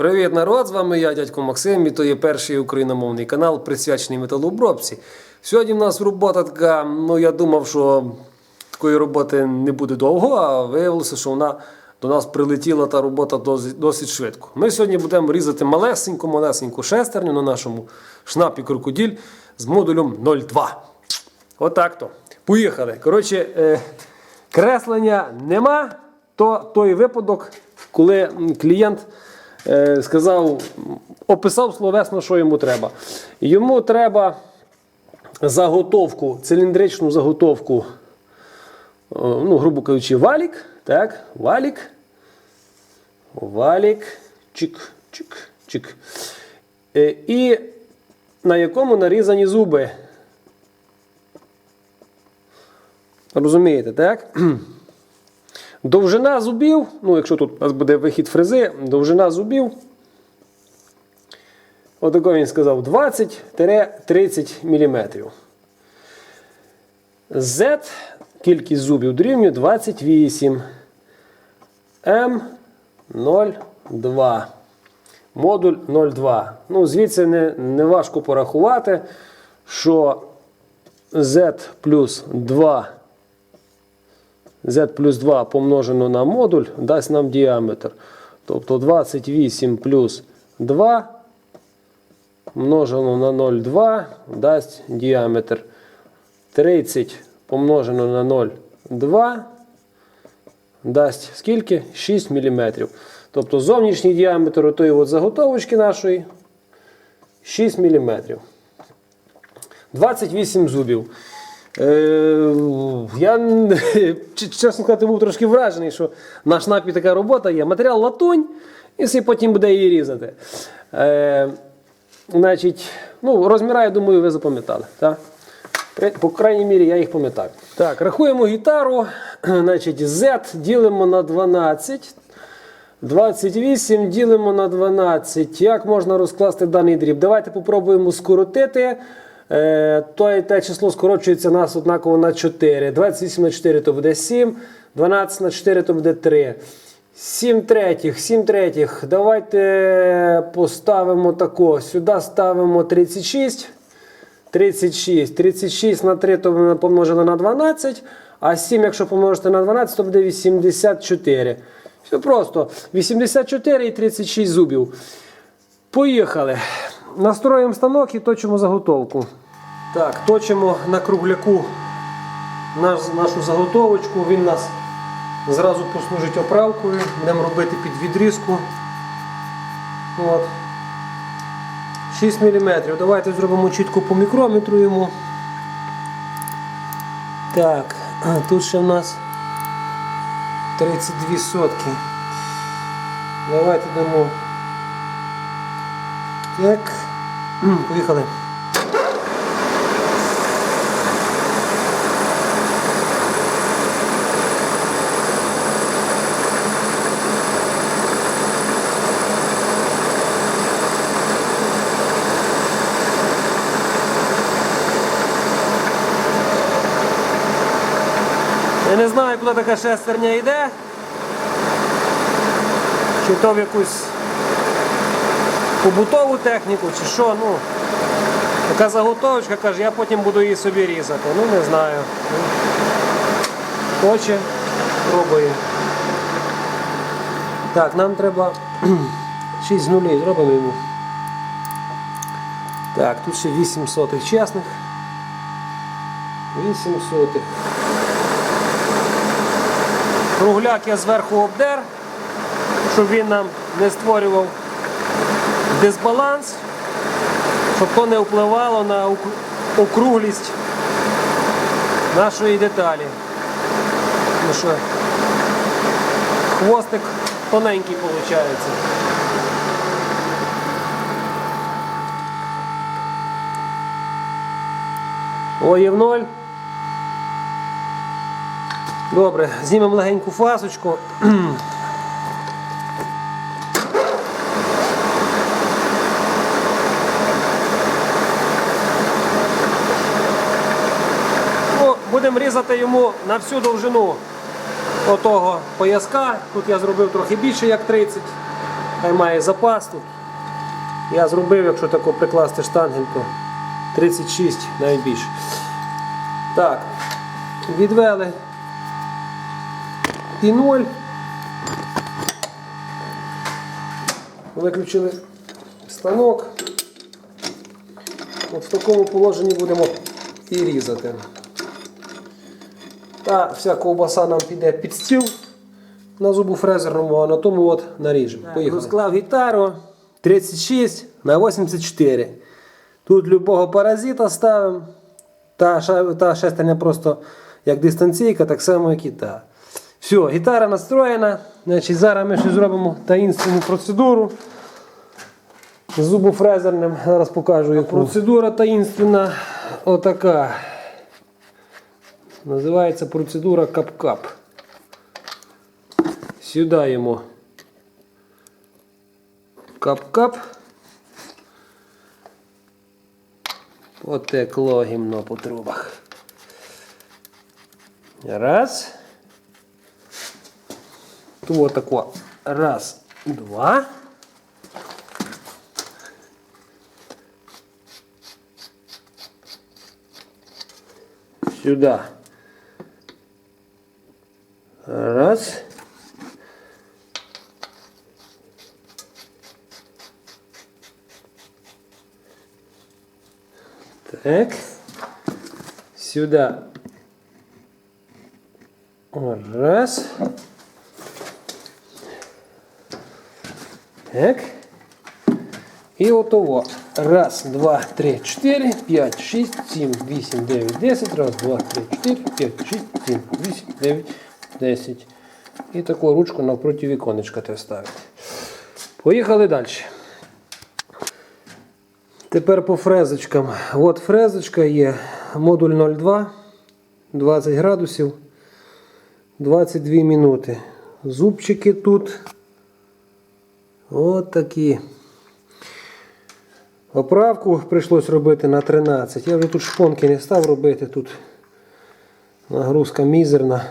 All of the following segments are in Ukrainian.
Привіт, народ! З вами я, дядько Максим, і то є перший україномовний канал, присвячений металообробці. Сьогодні в нас робота така, ну я думав, що такої роботи не буде довго, а виявилося, що вона до нас прилетіла та робота досить, швидко. Ми сьогодні будемо різати малесеньку, малесеньку шестерню на нашому шнапі крокоділь з модулем 0.2. Отак то. Поїхали. Коротше, е, креслення нема, то той випадок, коли клієнт сказав, описав словесно, що йому треба. Йому треба заготовку, циліндричну заготовку, е, ну, грубо кажучи, валік. Так, валік. Валік. Чик, чик, чик. Е, І на якому нарізані зуби. Розумієте, так? Довжина зубів, ну, якщо тут у нас буде вихід фрези, довжина зубів. Отако він сказав 20-30 мм. Z, кількість зубів дорівнює 28. М02. Модуль 02. Ну, звідси не, не важко порахувати, що Z плюс 2 z плюс 2 помножено на модуль дасть нам діаметр. Тобто 28 плюс 2 множено на 0,2 дасть діаметр. 30 помножено на 0,2 дасть скільки? 6 мм. Тобто зовнішній діаметр отої от заготовочки нашої 6 мм. 28 зубів. Е, я, чесно сказати, був трошки вражений, що на шнапі така робота є. Матеріал латунь, і потім буде її різати. Е, значить, ну, розміра, я думаю, ви запам'ятали. По крайній мірі, я їх пам'ятаю. Так, рахуємо гітару. Значить, Z ділимо на 12. 28 ділимо на 12. Як можна розкласти даний дріб? Давайте попробуємо скоротити. Е, то те число скорочується нас однаково на 4. 28 на 4 то буде 7. 12 на 4 то буде 3. 7 третіх, 7 третіх. Давайте поставимо тако. Сюди ставимо 36. 36. 36 на 3 то помножено на 12. А 7, якщо помножити на 12, то буде 84. Все просто. 84 і 36 зубів. Поїхали. Настроїмо станок і точимо заготовку. Так, точимо на кругляку наш, нашу заготовочку. Він нас зразу послужить оправкою. Будемо робити під відрізку. От. 6 мм. Давайте зробимо чітко по мікрометру йому. Так, тут ще в нас 32 сотки. Давайте дамо. Так. Поїхали. Я не знаю, куди така шестерня йде. Чи то в якусь побутову техніку, чи що, ну. Така заготовочка каже, я потім буду її собі різати. Ну не знаю. Хоче, пробує. Так, нам треба 6 нулей, зробимо йому. Так, тут ще 8 сотих чесних. 8 сотих. Кругляк я зверху обдер, щоб він нам не створював дисбаланс, щоб то не впливало на округлість нашої деталі. Ну що, хвостик тоненький виходить. О, є в ноль. Добре, знімемо легеньку фасочку. Ну, будемо різати йому на всю довжину отого пояска. Тут я зробив трохи більше, як 30. хай має запас тут. Я зробив, якщо тако прикласти штангель, то 36, навіть. Так, відвели і 0. Виключили станок. От в такому положенні будемо і різати. Та вся ковбаса нам піде під стіл на зубофрезерному, а на тому от наріжемо. Поїхали. Розклав гітару 36 на 84. Тут любого паразита ставимо. Та, та шестерня просто як дистанційка, так само, як і та. Все, гітара настроєна. Значить, зараз ми ще зробимо таїнственну процедуру. Зубофрезерним. Зараз покажу яку. Процедура таїнственна отака. Називається процедура кап-кап. Йому кап-кап. Потекло гімно по трубах. Раз. Вот тако. Раз, два. Сюда. Раз. Так. Сюда. Раз. Так. І отово. Раз, два, три, чотири, п'ять, шість, сім, вісім, дев'ять, десять. Раз, два, три, чотири, п'ять, шість, сім, вісім, дев'ять, десять. І таку ручку навпроти віконечка те ставити. Поїхали далі. Тепер по фрезочкам. От фрезочка є модуль 02, 20 градусів, 22 минути. Зубчики тут. От такі. Оправку прийшлось робити на 13. Я вже тут шпонки не став робити. Тут нагрузка мізерна.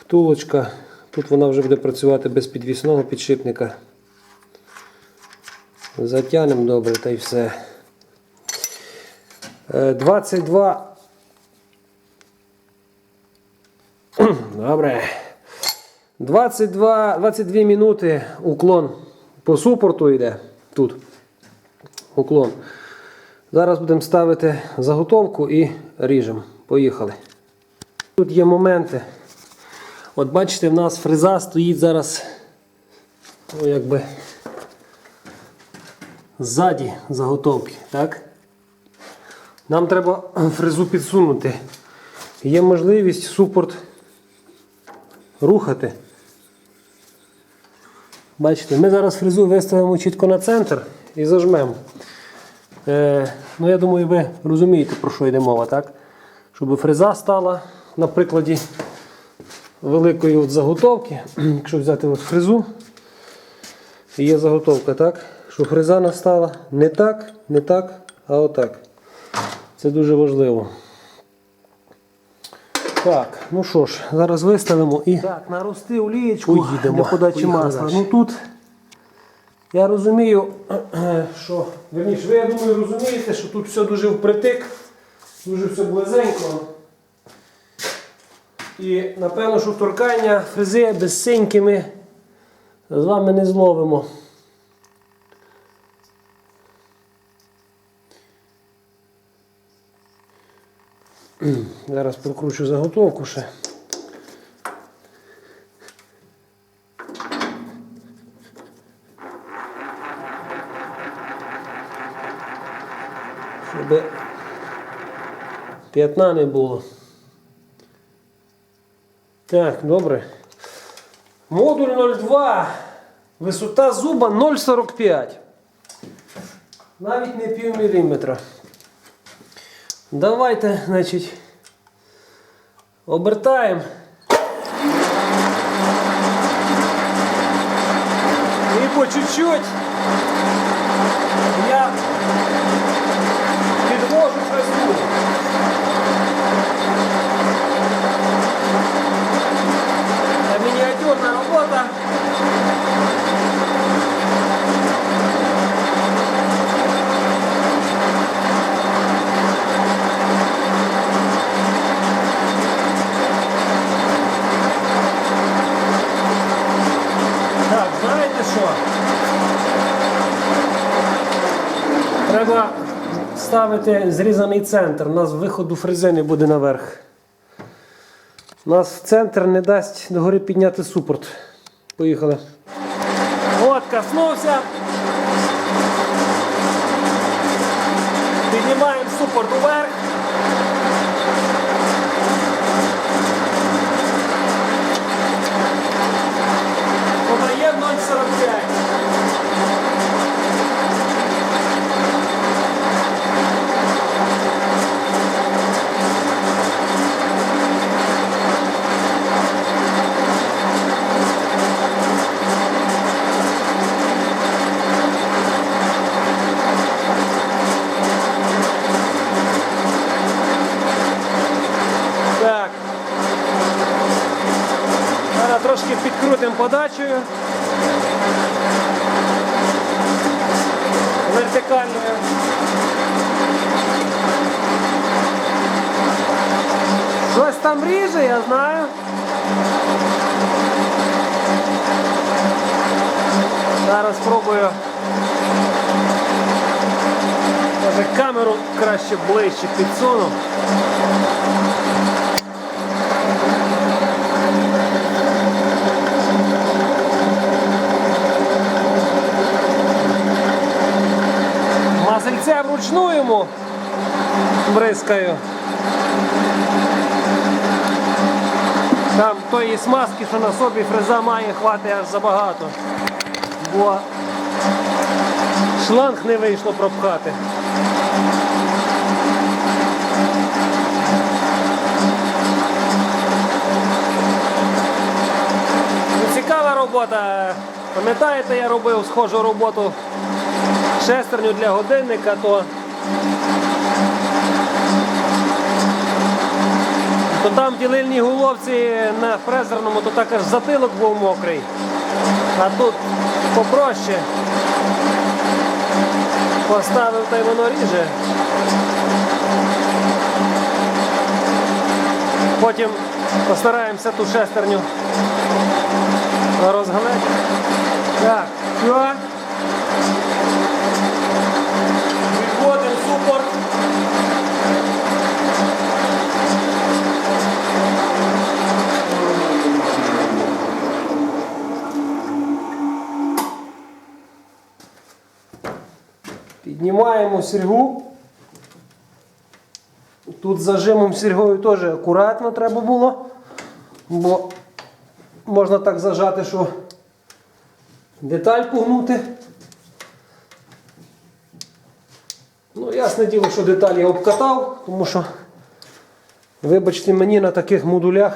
Втулочка. Тут вона вже буде працювати без підвісного підшипника. Затягнемо добре та й все. Е, 22. Добре. 22, 22 минути уклон по супорту йде тут. Уклон. Зараз будемо ставити заготовку і ріжемо. Поїхали. Тут є моменти. От бачите, в нас фреза стоїть зараз. Ну, якби ззаді заготовки, так? Нам треба фрезу підсунути. Є можливість супорт рухати. Бачите, ми зараз фрезу виставимо чітко на центр і зажмемо. Е, ну, я думаю, ви розумієте, про що йде мова, так? Щоб фреза стала на прикладі великої от заготовки. Якщо взяти от фрезу, є заготовка, так? Щоб фреза настала не так, не так, а отак. Це дуже важливо. Так, ну що ж, зараз виставимо і так, нарости олієчку Поїдемо. для подачі масла. далі. Ну тут я розумію, що верніше, ви я думаю, розумієте, що тут все дуже впритик, дуже все близенько. І напевно, що торкання фрези без синьки ми з вами не зловимо. Зараз прокручу заготовку ще. Щоб п'ятна не було. Так, добре. Модуль 02. Висота зуба 0,45. Навіть не пів міліметра. Давайте, значить, обертаємо. І по чуть-чуть я підвожу фрезу. Це мініатюрна робота. Знаєте що? Треба ставити зрізаний центр. У нас виходу фрези не буде наверх. У нас центр не дасть догори підняти супорт. Поїхали. От, коснувся. Піднімаємо супорт уверх. Подаємо 0,45. Так. Зараз трошки підкрутимо подачею. Вертикальною. Щось там ріже, я знаю. Зараз спробую. Камеру краще ближче підсуну. Вручну йому бризкаю. Там тої смазки, що на собі фреза має, хватить аж забагато. Бо шланг не вийшло пропхати. Ну, Цікава робота. Пам'ятаєте, я робив схожу роботу шестерню для годинника, то, то там в ділильній головці на фрезерному, то так аж затилок був мокрий. А тут попроще. Поставив та й воно ріже. Потім постараємося ту шестерню розгалити. Так, все. Відводимо. Піднімаємо сіргу. Тут зажимом сіргою теж акуратно треба було, бо можна так зажати, що деталь погнути. Ясне діло, що деталь я обкатав, тому що, вибачте мені на таких модулях,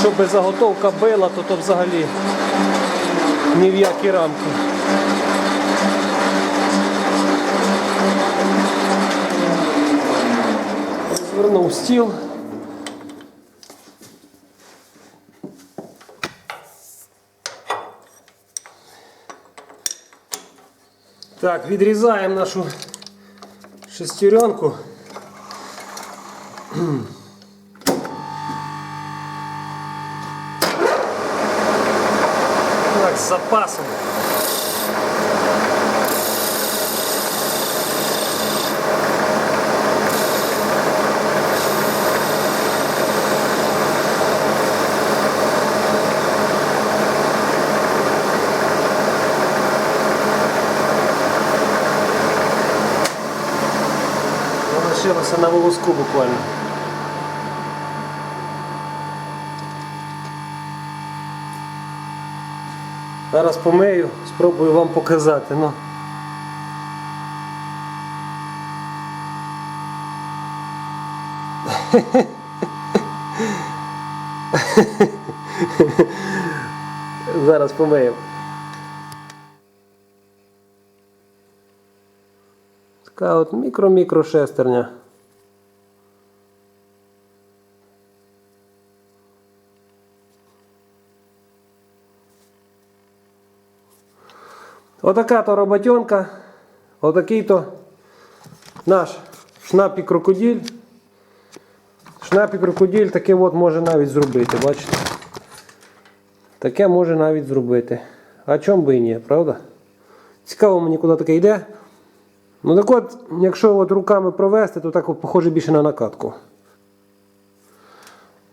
щоб заготовка била, то то взагалі ні в які рамки. Звернув стіл. Так, відрізаємо нашу шестеренку. Так, з запасом. Лишилося на волоску буквально. Зараз помию, спробую вам показати. Ну. Зараз помию. Така от мікро-мікро шестерня. Отака то роботенка, отакий то наш шнапі крокодиль. Шнапі крокодиль таке от може навіть зробити, бачите? таке може навіть зробити. А чому би і ні, правда? Цікаво мені, куди таке йде. Ну так от, якщо от руками провести, то так похоже більше на накатку.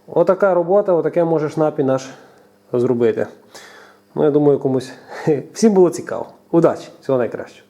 Отака робота, отаке може шнапі наш зробити. Ну, я думаю, комусь всім було цікаво. Удачі! Всього найкращого.